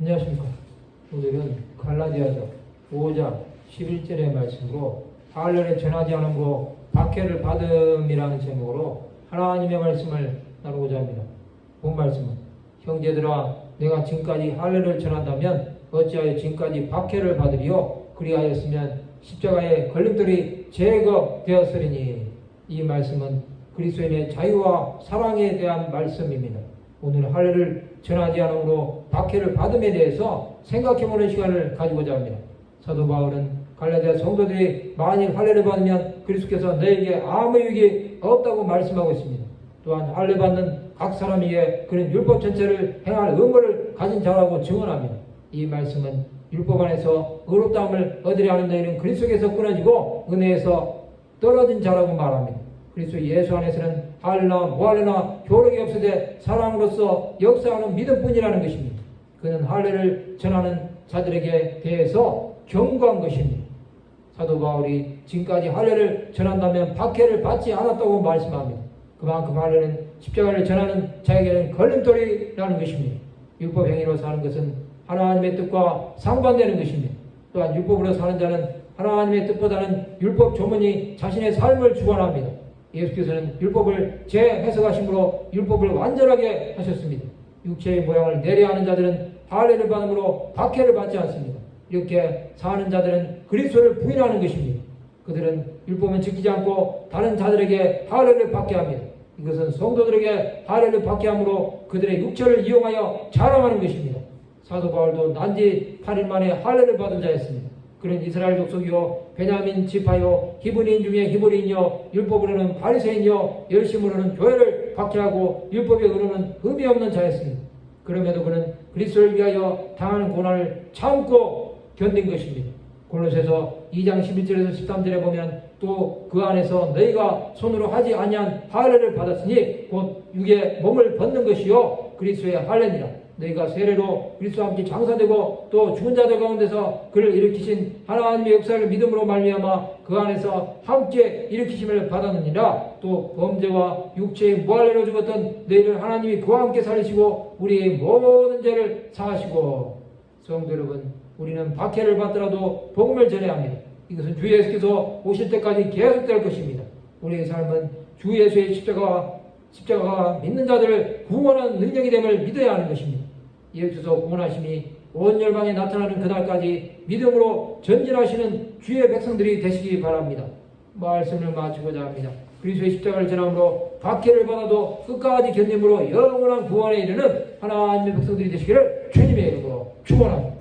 안녕하십니까. 오늘은 갈라디아서 5장 11절의 말씀으로 하늘에 전하지 않은 거 박해를 받음이라는 제목으로 하나님의 말씀을 나누고자 합니다. 본 말씀은 형제들아 내가 지금까지 할례를 전한다면 어찌하여 지금까지 박해를 받으리요 그리하였으면 십자가의 걸림돌이 제거되었으리니 이 말씀은 그리스도인의 자유와 사랑에 대한 말씀입니다. 오늘 할례를 전하지 않으므로 박해를 받음에 대해서 생각해보는 시간을 가지고자 합니다. 사도 바울은 갈라디아 성도들이 만일 할례를 받으면 그리스도께서 너에게 아무 유익이 없다고 말씀하고 있습니다. 또한 할례 받는 각 사람에게 그런 율법 전체를 행할 의무를 가진 자라고 증언합니다. 이 말씀은 율법 안에서 의롭다함을 얻으려 하는 너희는 그리스도께서 끊어지고 은혜에서 떨어진 자라고 말합니다. 그리스도 예수 안에서는 할례나 무할례나 효력이 없으되 사랑으로서 역사하는 믿음뿐이라는 것입니다. 그는 할례를 전하는 자들에게 대해서 경고한 것입니다. 사도 바울이 지금까지 할례를 전한다면 박해를 받지 않았다고 말씀합니다. 그만큼 할례는 십자가를 전하는 자에게는 걸림돌이라는 것입니다. 율법 행위로 사는 것은 하나님의 뜻과 상반되는 것입니다. 또한 율법으로 사는 자는 하나님의 뜻보다는 율법 조문이 자신의 삶을 주관합니다. 예수께서는 율법을 재해석하심으로 율법을 완전하게 하셨습니다. 육체의 모양을 내려하는 자들은 할례를 받음으로 박해를 받지 않습니다. 이렇게 사는 자들은 그리스도를 부인하는 것입니다. 그들은 율법은 지키지 않고 다른 자들에게 할례를 받게 합니다. 이것은 성도들에게 할례를 받게 함으로 그들의 육체를 이용하여 자랑하는 것입니다. 사도 바울도 난지 8일 만에 할례를 받은 자였습니다. 그는 이스라엘 족속이요 베냐민 지파요 히브리인 중에 히브리인이요 율법으로는 바리새인이요 열심으로는 교회를 박해하고 율법의 의로는 의미 없는 자였습니다. 그럼에도 그는 그리스도를 위하여 당하는 고난을 참고 견딘 것입니다. 골로새서 2장 11절에서 13절에 보면 또 그 안에서 너희가 손으로 하지 아니한 할례를 받았으니 곧 육의 몸을 벗는 것이요 그리스도의 할례니라. 너희가 세례로 그리스도와 함께 장사되고 또 죽은 자들 가운데서 그를 일으키신 하나님의 역사를 믿음으로 말미암아 그 안에서 함께 일으키심을 받았느니라 또 범죄와 육체의 무할례로 죽었던 너희를 하나님이 그와 함께 살리시고 우리의 모든 죄를 사하시고 성도 여러분 우리는 박해를 받더라도 복음을 전해야 합니다. 이것은 주 예수께서 오실 때까지 계속될 것입니다. 우리의 삶은 주 예수의 십자가와 십자가가 믿는 자들을 구원하는 능력이 됨을 믿어야 하는 것입니다. 예수께서 구원하심이 온 열방에 나타나는 그날까지 믿음으로 전진하시는 주의 백성들이 되시기 바랍니다. 말씀을 마치고자 합니다. 그리스도의 십자가를 전함으로 박해를 받아도 끝까지 견딤으로 영원한 구원에 이르는 하나님의 백성들이 되시기를 주님의 이름으로 축원합니다.